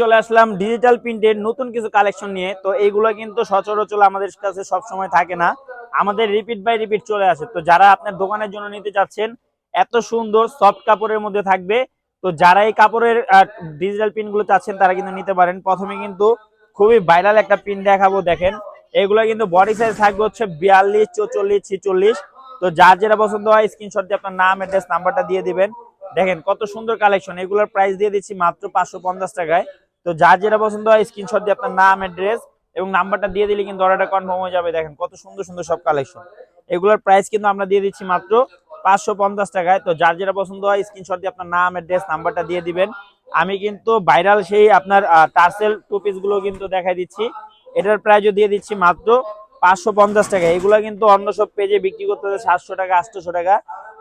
চলে আসলাম ডিজিটাল প্রিন্টের নতুন কিছু কালেকশন নিয়ে। তো এইগুলো কিন্তু সচরাচর আমাদের কাছে সব সময় থাকে না। আমাদের রিপিট বাই রিপিট চলে আসে। তো যারা আপনার দোকানের জন্য নিতে চাচ্ছেন, এত সুন্দর সফট কাপড়ের মধ্যে থাকবে। তো যারা এই কাপড়ের ডিজিটাল প্রিন্টগুলো চাচ্ছেন, তারা কিন্তু নিতে পারেন। প্রথমে কিন্তু খুবই ভাইরাল একটা প্রিন্ট দেখাবো, দেখেন। এগুলো কিন্তু বডি সাইজ থাকবে হচ্ছে বিয়াল্লিশ, চৌচল্লিশ, ছিচল্লিশ। তো যার যেটা পছন্দ হয় স্ক্রিনশট দিয়ে আপনার নাম অ্যাড্রেস নাম্বারটা দিয়ে দিবেন। দেখেন কত সুন্দর কালেকশন এগুলোর প্রাইস দিয়ে দিচ্ছি মাত্র পাঁচশো পঞ্চাশ টাকায়। তো যার যেটা পছন্দ হয় স্ক্রিনশট দিয়ে আপনার নাম অ্যাড্রেস এবং নাম্বারটা দিয়ে দিলে কিন্তু অর্ডারটা কনফার্ম হয়ে যাবে। দেখেন কত সুন্দর সুন্দর সব কালেকশন এগুলোর প্রাইস কিন্তু আমরা দিয়ে দিচ্ছি মাত্র পাঁচশো পঞ্চাশ টাকায়। তো যার যেটা পছন্দ হয় স্ক্রিনশট দিয়ে আপনার নাম অ্যাড্রেস নাম্বারটা দিয়ে দিবেন। আমি কিন্তু ভাইরাল সেই আপনার টার্সেল টু পিসগুলো কিন্তু দেখাই দিচ্ছি। এটার প্রাইসও দিয়ে দিচ্ছি মাত্র পাঁচশো পঞ্চাশ টাকা। এগুলো কিন্তু অন্য সব পেজে বিক্রি করতে হচ্ছে সাতশো টাকা, আটশোশো টাকা।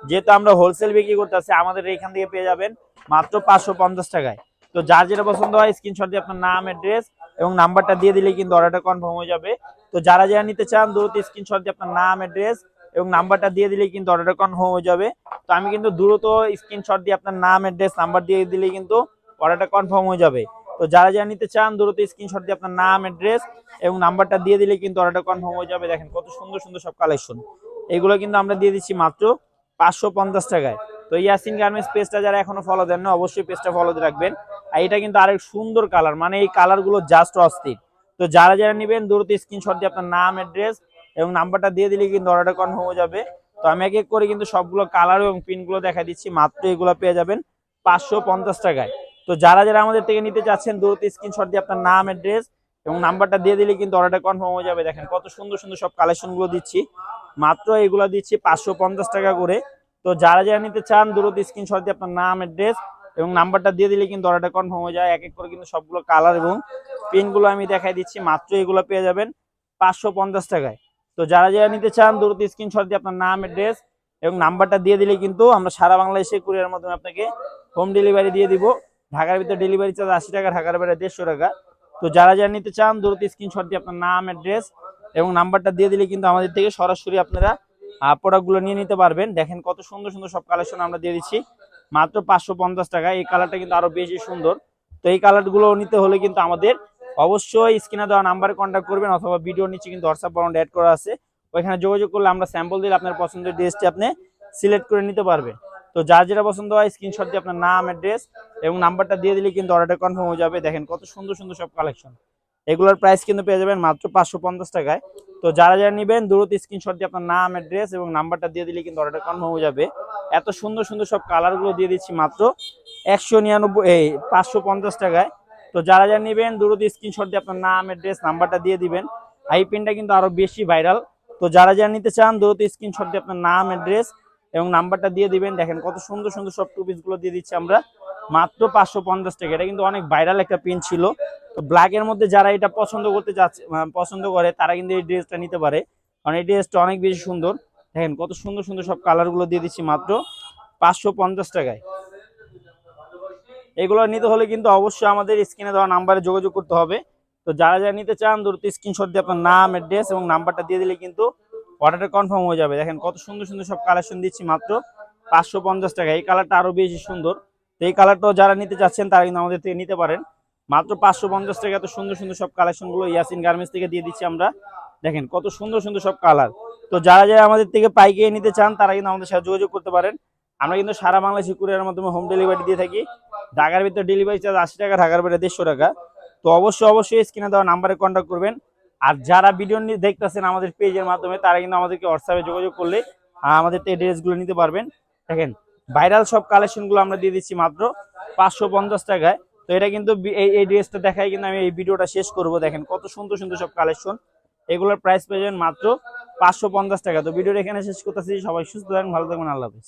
যেহেতু আমরা হোলসেল বিক্রি করতেছি আমাদের এখান থেকে পেয়ে যাবেন মাত্র পাঁচশো পঞ্চাশ টাকায়। তো যার যেটা পছন্দ হয় স্ক্রিনশট দিয়ে আপনার নাম অ্যাড্রেস এবং নাম্বারটা দিয়ে দিলে কিন্তু অর্ডারটা কনফার্ম হয়ে যাবে। তো যারা যারা নিতে চান, দ্রুত স্ক্রিনশট দিয়ে আপনার নাম অ্যাড্রেস এবং নাম্বারটা দিয়ে দিলে কিন্তু অর্ডারটা কনফার্ম হয়ে যাবে। তো আমি কিন্তু দ্রুত স্ক্রিনশট দিয়ে আপনার নাম অ্যাড্রেস নাম্বার দিয়ে দিলে কিন্তু অর্ডারটা কনফার্ম হয়ে যাবে। তো যারা যারা নিতে চান, দ্রুত স্ক্রিনশট দিয়ে আপনার নাম অ্যাড্রেস এবং নাম্বারটা দিয়ে দিলে কিন্তু অর্ডারটা কনফার্ম হয়ে যাবে। দেখেন কত সুন্দর সুন্দর সব কালেকশন এগুলো কিন্তু আমরা দিয়ে দিচ্ছি মাত্র পাঁচশো পঞ্চাশ টাকায়। তো ইয়াসিন গার্মেন্টস পেজটা যারা এখনও ফলো দেন না অবশ্যই পেজটা ফলো রাখবেন। আর এটা কিন্তু আরেক সুন্দর কালার মানে এই কালারগুলো জাস্ট অস্থির। তো যারা যারা নেবেন, দ্রুত স্ক্রিনশট দিয়ে আপনার নাম অ্যাড্রেস এবং নাম্বারটা দিয়ে দিলে কিন্তু অর্ডারটা কনফার্ম হয়ে যাবে। তো আমি এক এক করে কিন্তু সবগুলো কালার এবং পিনগুলো দেখা দিচ্ছি। মাত্র এগুলো পেয়ে যাবেন পাঁচশো পঞ্চাশ টাকায়। তো যারা যারা আমাদের থেকে নিতে চাচ্ছেন দ্রুত স্ক্রিনশট দিয়ে আপনার নাম অ্যাড্রেস এবং নাম্বারটা দিয়ে দিলে কিন্তু অর্ডারটা কনফার্ম হয়ে যাবে। দেখেন কত সুন্দর সুন্দর সব কালেকশনগুলো দিচ্ছি। মাত্র এগুলো দিচ্ছি পাঁচশো পঞ্চাশ টাকা করে। তো যারা যারা নিতে চান দ্রুত স্ক্রিনশট দিয়ে আপনার নাম অ্যাড্রেস এবং নাম্বারটা দিয়ে দিলে কিন্তু অর্ডারটা কনফার্ম হয়ে যায়। এক এক করে কিন্তু সবগুলো কালার এবং পিনগুলো আমি দেখাই দিচ্ছি। মাত্র এগুলো পেয়ে যাবেন পাঁচশো পঞ্চাশ টাকায়। তো যারা যারা নিতে চান দ্রুত স্ক্রিনশট দিয়ে আপনার নাম অ্যাড্রেস এবং নাম্বারটা দিয়ে দিলে কিন্তু আমরা সারা বাংলাদেশে কুরিয়ার মাধ্যমে আপনাকে হোম ডেলিভারি দিয়ে দিব। ঢাকার ভিতরে ডেলিভারি চার্জ আশি টাকা, ঢাকার বাইরে দেড়শো টাকা। তো যারা যারা নিতে চান দ্রুত স্ক্রিনশট দিয়ে আপনার নাম অ্যাড্রেস এবং নাম্বারটা দিয়ে দিলে কিন্তু আমাদের থেকে সরাসরি আপনারা প্রোডাক্টগুলো নিয়ে নিতে পারবেন। দেখেন কত সুন্দর সুন্দর সব কালেকশন আমরা দিয়ে দিচ্ছি। মাত্র পাঁচশো পঞ্চাশ টাকা। এই কালারটা কিন্তু আরও বেশি সুন্দর। তো এই কালারগুলো নিতে হলে কিন্তু আমাদের অবশ্যই স্ক্রিনে দেওয়া নাম্বারে কন্ট্যাক্ট করবেন অথবা ভিডিও নিচে কিন্তু হোয়াটসঅ্যাপ বাউন্ড অ্যাড করা আছে। ওইখানে যোগাযোগ করলে আমরা স্যাম্পল দিলে আপনার পছন্দের ড্রেসটি আপনি সিলেক্ট করে নিতে পারবেন। তো যার যেটা পছন্দ হয় স্ক্রিনশট দিয়ে আপনার নাম অ্যাড্রেস এবং নাম্বারটা দিয়ে দিলে কিন্তু অর্ডারটা কনফার্ম হয়ে যাবে। দেখেন কত সুন্দর সুন্দর সব কালেকশন এগুলোর প্রাইস কিন্তু পেয়ে যাবেন মাত্র পাঁচশো পঞ্চাশ টাকায়। তো যারা যারা নেবেন, দ্রুত স্ক্রিনশট দিয়ে আপনার নাম অ্যাড্রেস এবং নাম্বারটা দিয়ে দিলে কিন্তু অর্ডারটা কনফার্ম হয়ে যাবে। এত সুন্দর সুন্দর সব কালারগুলো দিয়ে দিচ্ছি মাত্র একশো নিরানব্বই, এই পাঁচশো পঞ্চাশ টাকায়। তো যারা যারা নেবেন, দ্রুত স্ক্রিনশট দিয়ে আপনার নাম অ্যাড্রেস নাম্বারটা দিয়ে দিবেন। আই পেনটা কিন্তু আরও বেশি ভাইরাল তো যারা যারা নিতে চান, দ্রুত স্ক্রিনশট দিয়ে আপনার নাম অ্যাড্রেস এবং নাম্বারটা দিয়ে দিবেন। দেখেন কত সুন্দর সুন্দর সব টু গুলো দিয়ে দিচ্ছি আমরা। মাত্র পাঁচশো পঞ্চাশ টাকা। এটা কিন্তু অনেক ভাইরাল একটা পেন ছিল। তো ব্ল্যাকের মধ্যে যারা এটা পছন্দ করতে আহ, পছন্দ করে তারা কিন্তু এই ড্রেসটা নিতে পারে। কারণ এই ড্রেসটা অনেক বেশি সুন্দর। দেখেন কত সুন্দর সুন্দর সব কালারগুলো দিয়ে দিচ্ছি মাত্র পাঁচশো পঞ্চাশ টাকায়। এগুলো নিতে হলে কিন্তু অবশ্যই আমাদের স্ক্রিনে দেওয়া নাম্বারে যোগাযোগ করতে হবে। তো যারা যারা নিতে চান দ্রুত স্ক্রিনশট দিয়ে আপনার নাম অ্যাড্রেস এবং নাম্বারটা দিয়ে দিলে কিন্তু অর্ডারটা কনফার্ম হয়ে যাবে। দেখেন কত সুন্দর সুন্দর সব কালেকশন দিচ্ছি মাত্র পাঁচশো পঞ্চাশ টাকা। এই কালারটা আরও বেশি সুন্দর। তো এই কালারটাও যারা নিতে চাচ্ছেন, তারা কিন্তু আমাদের থেকে নিতে পারেন। মাত্র পাঁচশো পঞ্চাশ টাকা, এত সুন্দর সুন্দর সব কালেকশনগুলো ইয়াসিন গার্মেন্টস থেকে দিয়ে দিচ্ছি আমরা। দেখেন কত সুন্দর সুন্দর সব কালার তো যারা যারা আমাদের থেকে পাইকিয়ে নিতে চান, তারা কিন্তু আমাদের সাথে যোগাযোগ করতে পারেন। আমরা কিন্তু সারা বাংলাদেশে কুরিয়ার মাধ্যমে হোম ডেলিভারি দিয়ে থাকি। ঢাকার ভিতরে ডেলিভারি চার্জ আশি টাকা, ঢাকার বাইরে দেড়শো টাকা। তো অবশ্যই অবশ্যই স্ক্রিনে দেওয়া নাম্বারে কন্ট্যাক্ট করবেন। আর যারা ভিডিও নিয়ে দেখতেছেন আমাদের পেজের মাধ্যমে, তারা কিন্তু আমাদেরকে হোয়াটসঅ্যাপে যোগাযোগ করলে আমাদের ড্রেসগুলো নিতে পারবেন। দেখেন ভাইরাল সব কালেকশনগুলো আমরা দিয়ে দিচ্ছি মাত্র পাঁচশো পঞ্চাশ টাকায়। তো এটা কিন্তু এই ড্রেসটা দেখাই কিন্তু আমি এই ভিডিওটা শেষ করব। দেখেন, কত সুন্দর সুন্দর সব কালেকশন এগুলোর প্রাইস পেয়ে যাবেন মাত্র পাঁচশো পঞ্চাশ টাকা। তো ভিডিওটা এখানে শেষ করতেছি। সবাই সুস্থ থাকবেন ভালো থাকবেন আল্লাহ হাফিজ।